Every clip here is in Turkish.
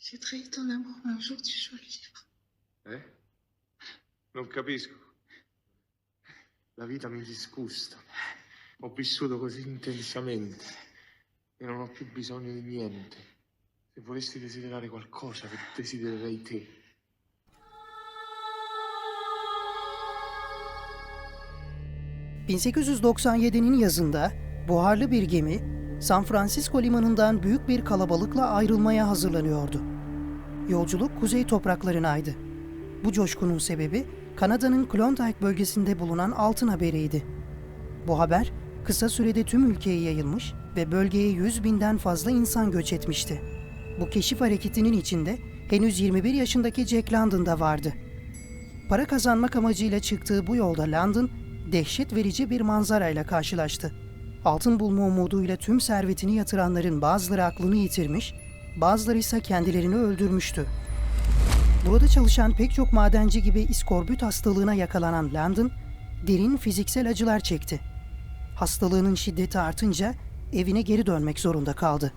J'ai trahi ton amour, mais un jour tu joues le vivre. Eh? Non capisco. La vita mi disgusta. Ho vissuto così intensamente e non ho più bisogno di niente. Se volessi desiderare qualcosa, desidererei te. 1897'nin yazında buharlı bir gemi San Francisco limanından büyük bir kalabalıkla ayrılmaya hazırlanıyordu. Yolculuk kuzey topraklarınaydı. Bu coşkunun sebebi Kanada'nın Klondike bölgesinde bulunan altın haberiydi. Bu haber kısa sürede tüm ülkeye yayılmış ve bölgeye 100 binden fazla insan göç etmişti. Bu keşif hareketinin içinde henüz 21 yaşındaki Jack London da vardı. Para kazanmak amacıyla çıktığı bu yolda London, dehşet verici bir manzarayla karşılaştı. Altın bulma umuduyla tüm servetini yatıranların bazıları aklını yitirmiş, bazıları ise kendilerini öldürmüştü. Burada çalışan pek çok madenci gibi iskorbüt hastalığına yakalanan London, derin fiziksel acılar çekti. Hastalığının şiddeti artınca evine geri dönmek zorunda kaldı.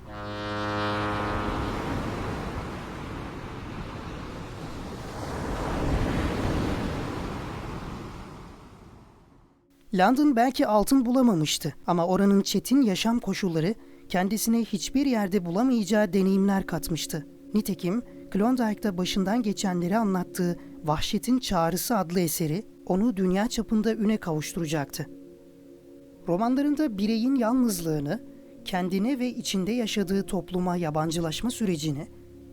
London belki altın bulamamıştı ama oranın çetin yaşam koşulları kendisine hiçbir yerde bulamayacağı deneyimler katmıştı. Nitekim Klondike'da başından geçenleri anlattığı Vahşetin Çağrısı adlı eseri onu dünya çapında üne kavuşturacaktı. Romanlarında bireyin yalnızlığını, kendine ve içinde yaşadığı topluma yabancılaşma sürecini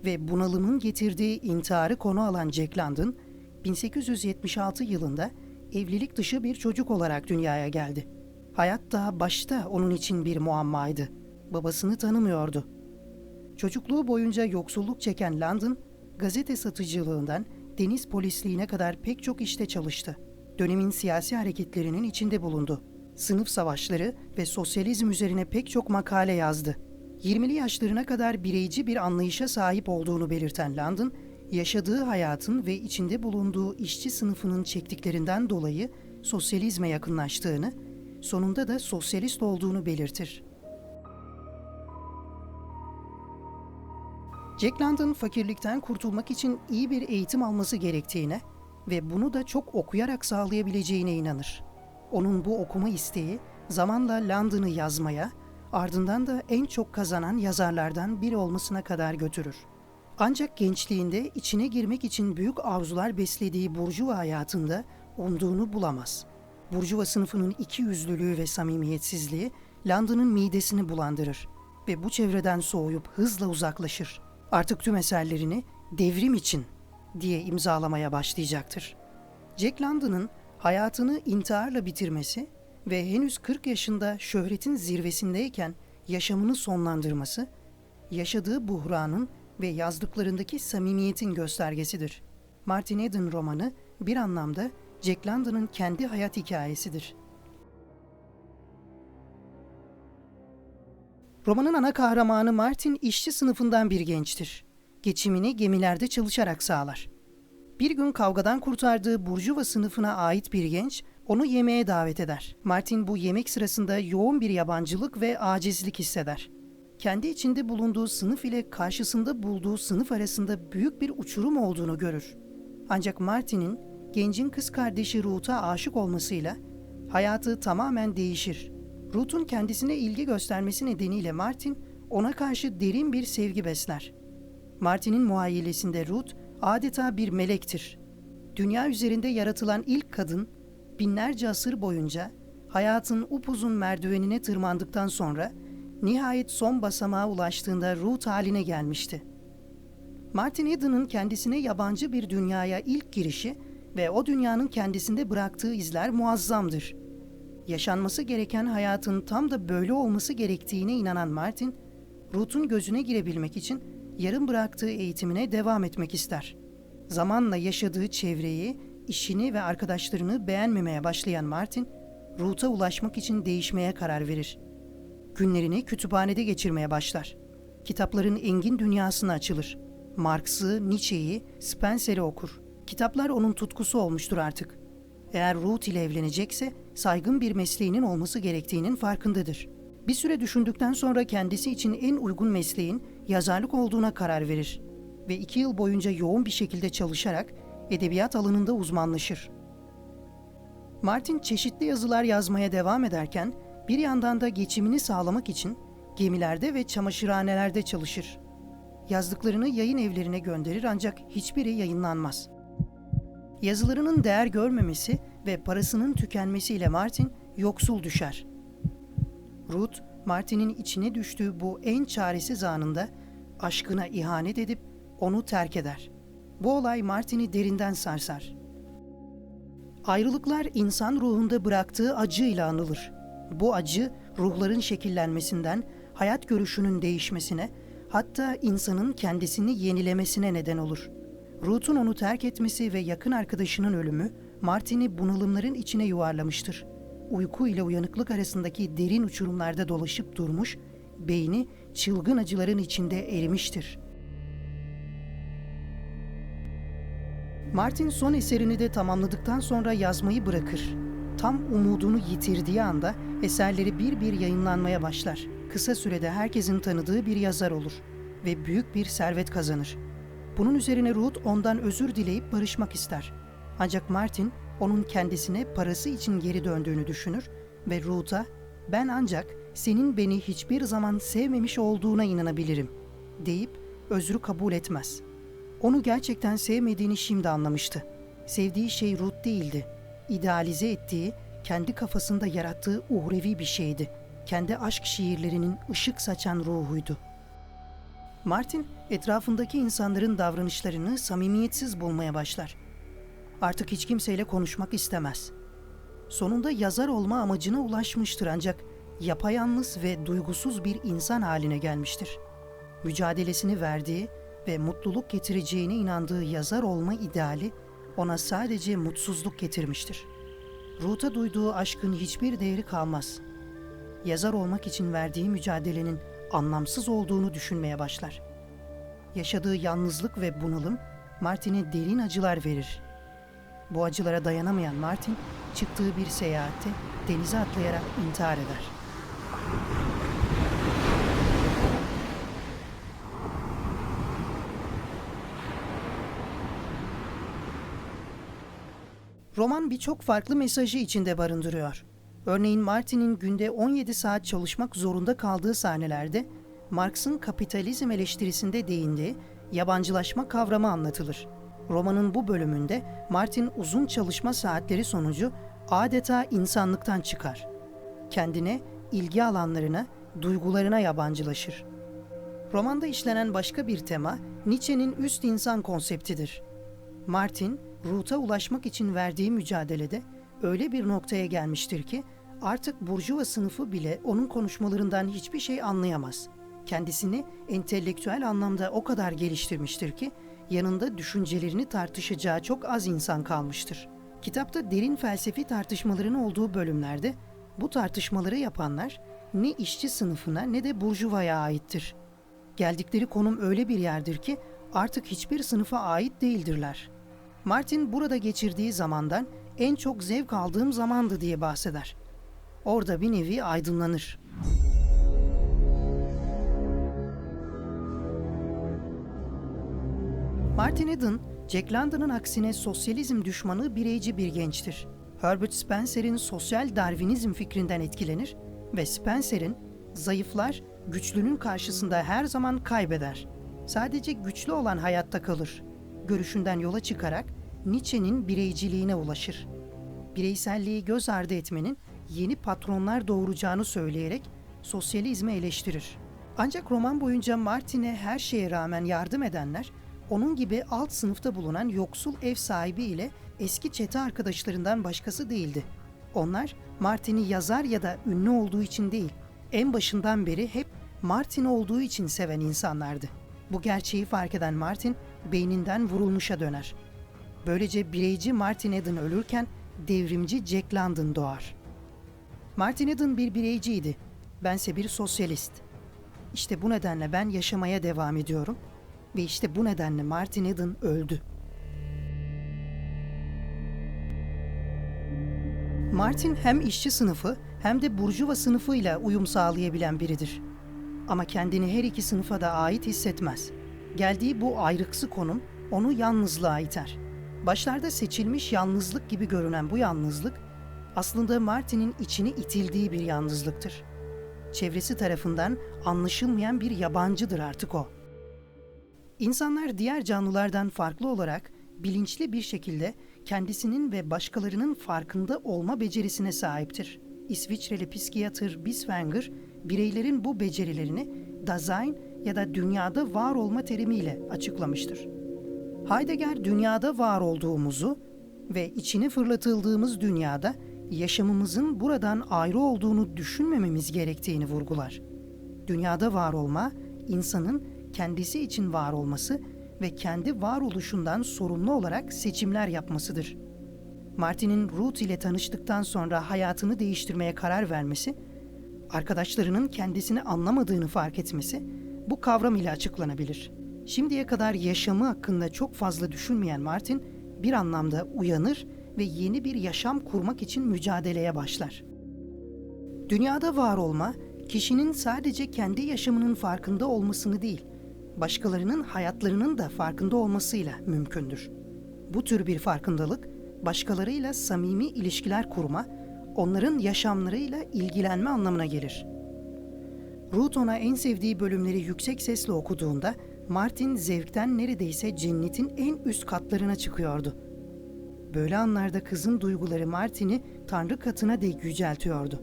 ve bunalımın getirdiği intiharı konu alan Jack London, 1876 yılında evlilik dışı bir çocuk olarak dünyaya geldi. Hayat daha başta onun için bir muammaydı. Babasını tanımıyordu. Çocukluğu boyunca yoksulluk çeken London, gazete satıcılığından deniz polisliğine kadar pek çok işte çalıştı. Dönemin siyasi hareketlerinin içinde bulundu. Sınıf savaşları ve sosyalizm üzerine pek çok makale yazdı. 20'li yaşlarına kadar bireyci bir anlayışa sahip olduğunu belirten London, yaşadığı hayatın ve içinde bulunduğu işçi sınıfının çektiklerinden dolayı sosyalizme yakınlaştığını, sonunda da sosyalist olduğunu belirtir. Jack London fakirlikten kurtulmak için iyi bir eğitim alması gerektiğine ve bunu da çok okuyarak sağlayabileceğine inanır. Onun bu okuma isteği zamanla London'ı yazmaya, ardından da en çok kazanan yazarlardan biri olmasına kadar götürür. Ancak gençliğinde içine girmek için büyük arzular beslediği burjuva hayatında umduğunu bulamaz. Burjuva sınıfının iki yüzlülüğü ve samimiyetsizliği London'ın midesini bulandırır ve bu çevreden soğuyup hızla uzaklaşır. Artık tüm eserlerini devrim için diye imzalamaya başlayacaktır. Jack London'ın hayatını intiharla bitirmesi ve henüz 40 yaşında şöhretin zirvesindeyken yaşamını sonlandırması, yaşadığı buhranın ve yazdıklarındaki samimiyetin göstergesidir. Martin Eden romanı bir anlamda Jack London'ın kendi hayat hikayesidir. Romanın ana kahramanı Martin işçi sınıfından bir gençtir. Geçimini gemilerde çalışarak sağlar. Bir gün kavgadan kurtardığı Burjuva sınıfına ait bir genç onu yemeğe davet eder. Martin bu yemek sırasında yoğun bir yabancılık ve acizlik hisseder. Kendi içinde bulunduğu sınıf ile karşısında bulduğu sınıf arasında büyük bir uçurum olduğunu görür. Ancak Martin'in gencin kız kardeşi Ruth'a aşık olmasıyla hayatı tamamen değişir. Ruth'un kendisine ilgi göstermesi nedeniyle Martin ona karşı derin bir sevgi besler. Martin'in muayyilesinde Ruth adeta bir melektir. Dünya üzerinde yaratılan ilk kadın binlerce asır boyunca hayatın upuzun merdivenine tırmandıktan sonra nihayet son basamağa ulaştığında Ruth haline gelmişti. Martin Eden'ın kendisine yabancı bir dünyaya ilk girişi ve o dünyanın kendisinde bıraktığı izler muazzamdır. Yaşanması gereken hayatın tam da böyle olması gerektiğine inanan Martin, Ruth'un gözüne girebilmek için yarım bıraktığı eğitimine devam etmek ister. Zamanla yaşadığı çevreyi, işini ve arkadaşlarını beğenmemeye başlayan Martin, Ruth'a ulaşmak için değişmeye karar verir. Günlerini kütüphanede geçirmeye başlar. Kitapların engin dünyasına açılır. Marx'ı, Nietzsche'yi, Spencer'i okur. Kitaplar onun tutkusu olmuştur artık. Eğer Ruth ile evlenecekse saygın bir mesleğinin olması gerektiğinin farkındadır. Bir süre düşündükten sonra kendisi için en uygun mesleğin yazarlık olduğuna karar verir. ve iki yıl boyunca yoğun bir şekilde çalışarak edebiyat alanında uzmanlaşır. Martin çeşitli yazılar yazmaya devam ederken bir yandan da geçimini sağlamak için gemilerde ve çamaşırhanelerde çalışır. Yazdıklarını yayın evlerine gönderir ancak hiçbiri yayınlanmaz. Yazılarının değer görmemesi ve parasının tükenmesiyle Martin yoksul düşer. Ruth, Martin'in içine düştüğü bu en çaresiz anında aşkına ihanet edip onu terk eder. Bu olay Martin'i derinden sarsar. Ayrılıklar insan ruhunda bıraktığı acıyla anılır. Bu acı ruhların şekillenmesinden, hayat görüşünün değişmesine, hatta insanın kendisini yenilemesine neden olur. Ruth'un onu terk etmesi ve yakın arkadaşının ölümü Martin'i bunalımların içine yuvarlamıştır. Uyku ile uyanıklık arasındaki derin uçurumlarda dolaşıp durmuş, beyni çılgın acıların içinde erimiştir. Martin son eserini de tamamladıktan sonra yazmayı bırakır. Tam umudunu yitirdiği anda eserleri bir bir yayınlanmaya başlar. Kısa sürede herkesin tanıdığı bir yazar olur ve büyük bir servet kazanır. Bunun üzerine Ruth ondan özür dileyip barışmak ister. Ancak Martin onun kendisine parası için geri döndüğünü düşünür ve Ruth'a ben ancak senin beni hiçbir zaman sevmemiş olduğuna inanabilirim deyip özrü kabul etmez. Onu gerçekten sevmediğini şimdi anlamıştı. Sevdiği şey Ruth değildi. İdealize ettiği, kendi kafasında yarattığı uhrevi bir şeydi. Kendi aşk şiirlerinin ışık saçan ruhuydu. Martin etrafındaki insanların davranışlarını samimiyetsiz bulmaya başlar. Artık hiç kimseyle konuşmak istemez. Sonunda yazar olma amacına ulaşmıştır ancak yapayalnız ve duygusuz bir insan haline gelmiştir. Mücadelesini verdiği ve mutluluk getireceğine inandığı yazar olma ideali ona sadece mutsuzluk getirmiştir. Ruth'a duyduğu aşkın hiçbir değeri kalmaz. Yazar olmak için verdiği mücadelenin anlamsız olduğunu düşünmeye başlar. Yaşadığı yalnızlık ve bunalım Martin'e derin acılar verir. Bu acılara dayanamayan Martin çıktığı bir seyahatte denize atlayarak intihar eder. Roman birçok farklı mesajı içinde barındırıyor. Örneğin Martin'in günde 17 saat çalışmak zorunda kaldığı sahnelerde Marx'ın kapitalizm eleştirisinde değindiği yabancılaşma kavramı anlatılır. Romanın bu bölümünde Martin uzun çalışma saatleri sonucu adeta insanlıktan çıkar. Kendine, ilgi alanlarına, duygularına yabancılaşır. Romanda işlenen başka bir tema Nietzsche'nin üst insan konseptidir. Martin, Ruth'a ulaşmak için verdiği mücadelede öyle bir noktaya gelmiştir ki artık burjuva sınıfı bile onun konuşmalarından hiçbir şey anlayamaz. Kendisini entelektüel anlamda o kadar geliştirmiştir ki yanında düşüncelerini tartışacağı çok az insan kalmıştır. Kitapta derin felsefi tartışmaların olduğu bölümlerde bu tartışmaları yapanlar ne işçi sınıfına ne de burjuvaya aittir. Geldikleri konum öyle bir yerdir ki artık hiçbir sınıfa ait değildirler. Martin burada geçirdiği zamandan en çok zevk aldığım zamandı diye bahseder. Orada bir nevi aydınlanır. Martin Eden, Jack London'ın aksine sosyalizm düşmanı bireyci bir gençtir. Herbert Spencer'in sosyal Darwinizm fikrinden etkilenir ve Spencer'in zayıflar güçlünün karşısında her zaman kaybeder. Sadece güçlü olan hayatta kalır. Görüşünden yola çıkarak Nietzsche'nin bireyciliğine ulaşır. Bireyselliği göz ardı etmenin yeni patronlar doğuracağını söyleyerek sosyalizmi eleştirir. Ancak roman boyunca Martin'e her şeye rağmen yardım edenler onun gibi alt sınıfta bulunan yoksul ev sahibi ile eski çete arkadaşlarından başkası değildi. Onlar Martin'i yazar ya da ünlü olduğu için değil, en başından beri hep Martin olduğu için seven insanlardı. Bu gerçeği fark eden Martin beyninden vurulmuşa döner. Böylece bireyci Martin Eden ölürken devrimci Jack London doğar. Martin Eden bir bireyciydi. Bense bir sosyalist. İşte bu nedenle ben yaşamaya devam ediyorum ve işte bu nedenle Martin Eden öldü. Martin hem işçi sınıfı hem de burjuva sınıfıyla uyum sağlayabilen biridir. Ama kendini her iki sınıfa da ait hissetmez. Geldiği bu ayrıksı konum onu yalnızlığa iter. Başlarda seçilmiş yalnızlık gibi görünen bu yalnızlık aslında Martin'in içine itildiği bir yalnızlıktır. Çevresi tarafından anlaşılmayan bir yabancıdır artık o. İnsanlar diğer canlılardan farklı olarak bilinçli bir şekilde kendisinin ve başkalarının farkında olma becerisine sahiptir. İsviçreli psikiyatır Binswanger, bireylerin bu becerilerini Dasein ya da dünyada var olma terimiyle açıklamıştır. Heidegger dünyada var olduğumuzu ve içine fırlatıldığımız dünyada yaşamımızın buradan ayrı olduğunu düşünmememiz gerektiğini vurgular. Dünyada var olma, insanın kendisi için var olması ve kendi varoluşundan sorumlu olarak seçimler yapmasıdır. Martin'in Ruth ile tanıştıktan sonra hayatını değiştirmeye karar vermesi, arkadaşlarının kendisini anlamadığını fark etmesi bu kavram ile açıklanabilir. Şimdiye kadar yaşamı hakkında çok fazla düşünmeyen Martin bir anlamda uyanır ve yeni bir yaşam kurmak için mücadeleye başlar. Dünyada var olma, kişinin sadece kendi yaşamının farkında olmasını değil, başkalarının hayatlarının da farkında olmasıyla mümkündür. Bu tür bir farkındalık, başkalarıyla samimi ilişkiler kurma, onların yaşamlarıyla ilgilenme anlamına gelir. Ruth ona en sevdiği bölümleri yüksek sesle okuduğunda Martin zevkten neredeyse cennetin en üst katlarına çıkıyordu. Böyle anlarda kızın duyguları Martin'i tanrı katına dek yüceltiyordu.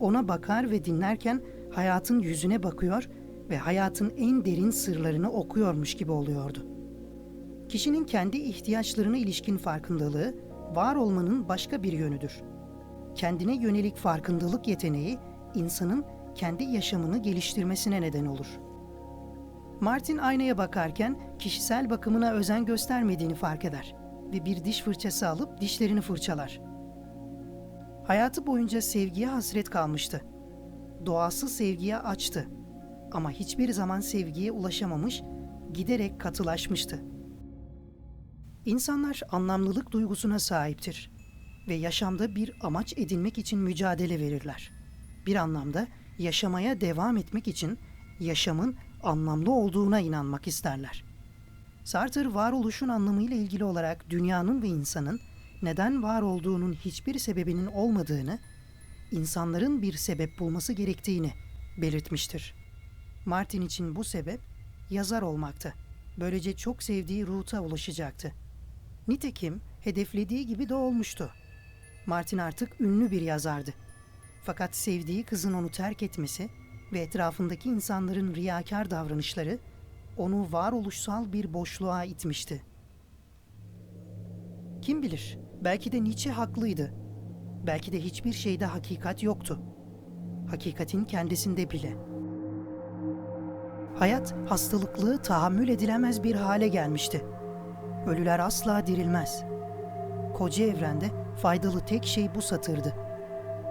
Ona bakar ve dinlerken hayatın yüzüne bakıyor ve hayatın en derin sırlarını okuyormuş gibi oluyordu. Kişinin kendi ihtiyaçlarına ilişkin farkındalığı, var olmanın başka bir yönüdür. Kendine yönelik farkındalık yeteneği, insanın kendi yaşamını geliştirmesine neden olur. Martin aynaya bakarken kişisel bakımına özen göstermediğini fark eder ve bir diş fırçası alıp dişlerini fırçalar. Hayatı boyunca sevgiye hasret kalmıştı. Doğası sevgiye açtı ama hiçbir zaman sevgiye ulaşamamış, giderek katılaşmıştı. İnsanlar anlamlılık duygusuna sahiptir ve yaşamda bir amaç edinmek için mücadele verirler. Bir anlamda yaşamaya devam etmek için yaşamın anlamlı olduğuna inanmak isterler. Sartre varoluşun anlamıyla ilgili olarak dünyanın ve insanın neden var olduğunun hiçbir sebebinin olmadığını, insanların bir sebep bulması gerektiğini belirtmiştir. Martin için bu sebep yazar olmaktı. Böylece çok sevdiği Ruth'a ulaşacaktı. Nitekim hedeflediği gibi de olmuştu. Martin artık ünlü bir yazardı. Fakat sevdiği kızın onu terk etmesi ve etrafındaki insanların riyakar davranışları onu varoluşsal bir boşluğa itmişti. Kim bilir, belki de Nietzsche haklıydı. Belki de hiçbir şeyde hakikat yoktu. Hakikatin kendisinde bile. Hayat hastalıklı, tahammül edilemez bir hale gelmişti. Ölüler asla dirilmez. Koca evrende faydalı tek şey bu satırdı.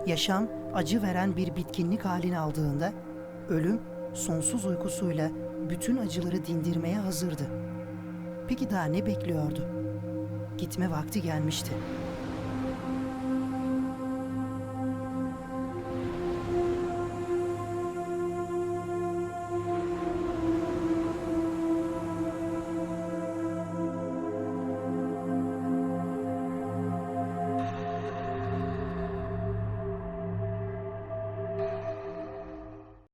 Yaşam acı veren bir bitkinlik halini aldığında ölüm sonsuz uykusuyla bütün acıları dindirmeye hazırdı. Peki daha ne bekliyordu? Gitme vakti gelmişti.